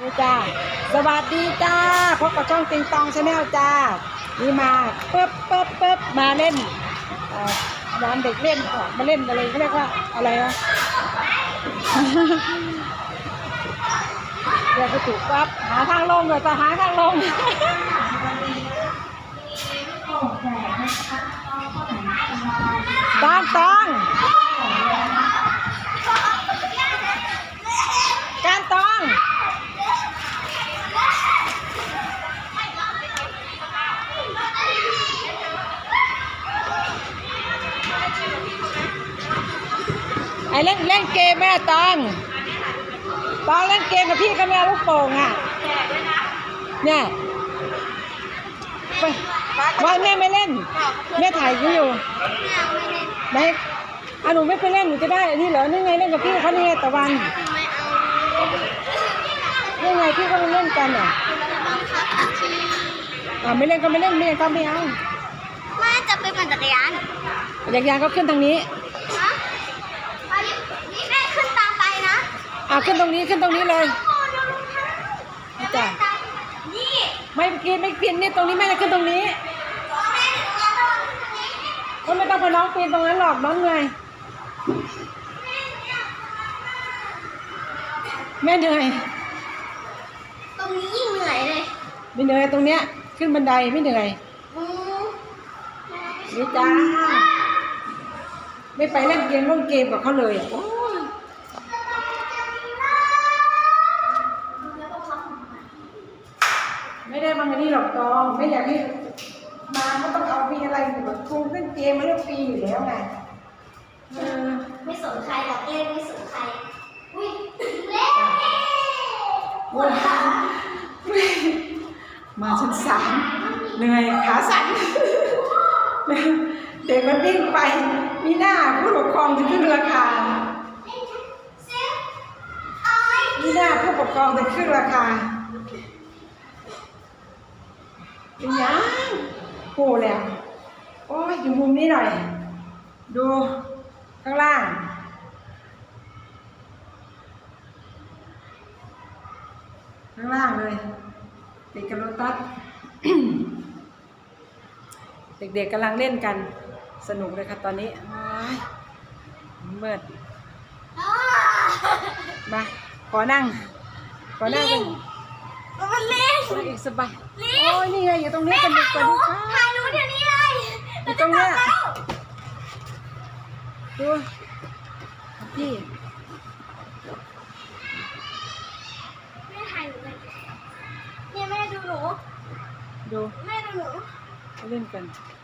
นี่จ้าสวัสดีจ้าพบกับช่องติงตองชาแนลจ้านี่มาปึ๊บปึ๊บปึ๊บมาเล่นเอ่อร้านเด็กเล่นมาเล่นอะไรเขาเรียกว่าอะไรวะเดี๋ยวไปถูกปั๊บหาทางลงเลยจะหาทางลงตองตองการตอง ไอเล่นเล่นเกมแม่ตองตองเล่นเกมกับพี่ก็ไม่เอาลูกโป่งอะเนี่ยไปว่าแม่ไม่เล่น แม่ถ่ายอยู่ไหนอะหนูไม่ไปเล่นหนูจะได้อันนี้เหรอนี่ไงเล่นกับพี่เขานี่ไงตะวันนี่ไงพี่เขาเล่นกันอะอ่าไม่เล่นก็ไม่เล่นไม่เล่นก็ไม่เอาแม่จะไปปั่นจักรยาน อยากยางก็ขึ้นทางนี้ฮะไปนี่แม่ขึ้นตามไปนะอะขึ้นตรงนี้ขึ้นตรงนี้เลยโอ้เดี๋ยวลูกค้านี่จ้ะนี่ไม่กินไม่กินนี่ตรงนี้แม่จะขึ้นตรงนี้แม่ถึงแล้วตรงนี้ก็ไม่ต้องไปน้องปีนตรงนั้นหรอกน้องเหนื่อยแม่เหนื่อยตรงนี้ยิ่งเหนื่อยเลยไม่เหนื่อยตรงเนี้ยขึ้นบันไดไม่เหนื่อยอืมนี่จ้า ไม่ไปเล่นเกมเล่นเกมกับเขาเลยโอ้ยไม่ได้บางอันนี้หรอกตองไม่อยากให้มาก็ต้องเอามีอะไรอยู่แบบคงเล่นเกมมาเล่นฟรีอยู่แล้วไงเออไม่สนใครหรอกเล่นไม่สนใครอุ้ยเล่นโอ้ยมาชั้นสามเหนื่อยขาสั่น เด็กมันวิ่งไป มีหน้าผู้ปกครองจะขึ้นราคา มีหน้าผู้ปกครองจะขึ้นราคาเป็นยังโหแล้ว โอ้ยอยู่มุมนี้หน่อย ดูข้างล่างข้างล่างเลยติดกับโรตัสเด็กๆกำลังเล่นกัน สนุกเลยครับตอนนี้ว้ายมืดอ้ามาขอนั่ง ขอนั่งเป็นมันเล่นนั่งอีกสบายลิโอ้ยนี่ไงอยู่ตรงนี้แม่กันดีถ่ายกหว่านูดีค่ะถ่ายหนูเดี๋ยวนี้เลยอยู่ตรงเนี้ยแล้วดูพี่แม่ถ่ายหนูเลยเนี่ยแม่ดูหนูดูแม่ดูหนูเขาเล่นกันแม่ดูดิ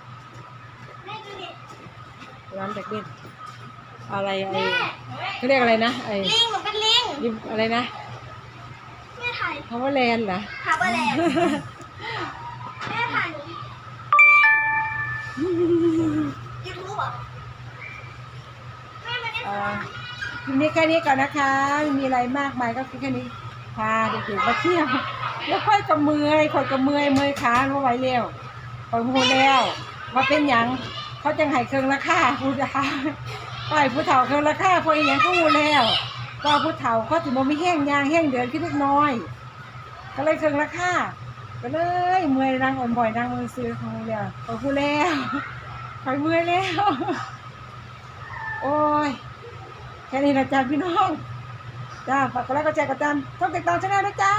ร้านเด็กเล่นอะไรไอ้แม่เขาเรียกอะไรนะไอ้ลิงหนูเป็นลิงยิมอะไรนะแม่ถ่ายพาวเวอร์แลนด์เหรอหาเบอร์แลนด์แม่ถ่ายหนูยูทูบอะแม่มาเล่นเอ่อคลิปนี้แค่นี้ก่อนนะคะไม่มีอะไรมากมายก็คือแค่นี้พาเด็กๆมาเที่ยวแล้วค่อยกับเมือยค่อยกับเมือยเมือยขาไม่ไหวแล้วคอยพูดแล้ว ว่าเป็นหยังเขาจังให้เครื่องราคาพูดนะคะก็ให้ผู้เฒ่าเครื่องราคาพออีหยังก็พูดแล้วก็ผู้เฒ่าเขาถึงบ่มีแห้งยางแห้งเดือนขึ้นเล็กน้อย ก็เลยเครื่องราคาก็เลยเมื่อยนางอ่อนบ่อยนางมือซื้อของเดียวคอยพูดแล้วคอยเมื่อยแล้ว โอ้ยแค่นี้นะจ๊ะพี่น้องจ้าฝากกดไลค์กดแชร์กดติดตามช่องติดตามช่องนะจ้า